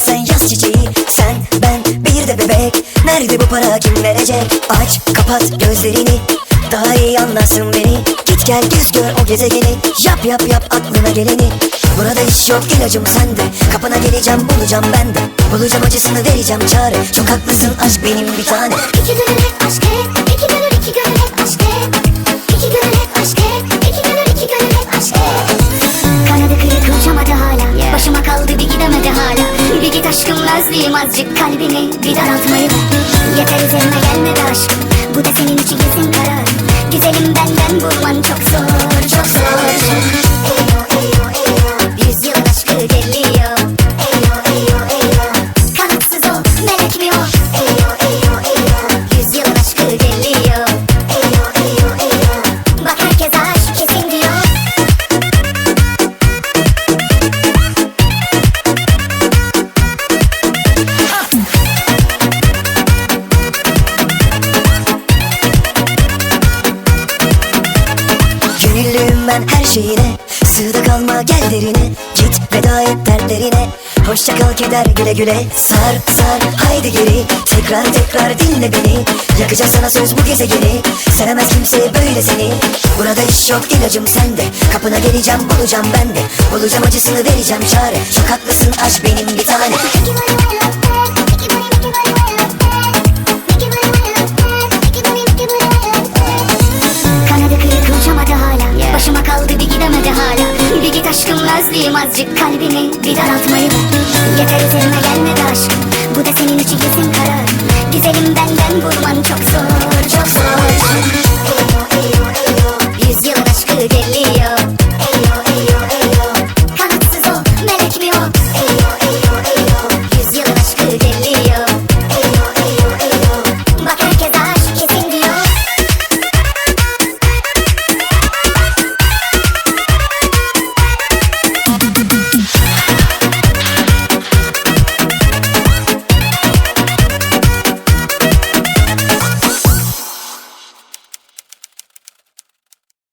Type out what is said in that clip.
sen yaz çiçeği Sen ben bir de bebek. Nerede bu para kim verecek? Aç kapat gözlerini Daha iyi anlarsın beni. Git gel göz gör o gezegeni Yap yap yap aklına geleni. Burada hiç yok ilacım sende Kapına geleceğim bulacağım ben de. Bulacağım acısını vereceğim çare. Çok haklısın aşk benim bir tane. İki gönül hep aşk hep İki gönül iki gönül hep aşk hep İki gönül hep aşk hep İki gönül iki gönül hep aşk hep Kanadı kırık uçamadı hala. Başıma kaldı aşkım özleyeyim azıcık kalbini Bir daraltmayı ver Yeter üzerime gelme be aşkım. Bu da senin için kesin karar. Güzelim benden bulman çok zor Gönüllüyüm ben her şeyine. Sığda kalma gel derine. Git veda et dertlerine. Hoşça kal keder güle güle. Sar sar haydi geri. Tekrar tekrar dinle beni. Yakacağız sana söz bu gezegeni Sevemez kimse böyle seni. Burada iş yok ilacım sende. Kapına geleceğim bulacağım ben de. Bulacağım acısını vereceğim çare. Çok haklısın aşk benim bir tane git aşkım özleyeyim azıcık kalbimi. Bir daraltmayı da Yeter üzerime gelme de aşkım.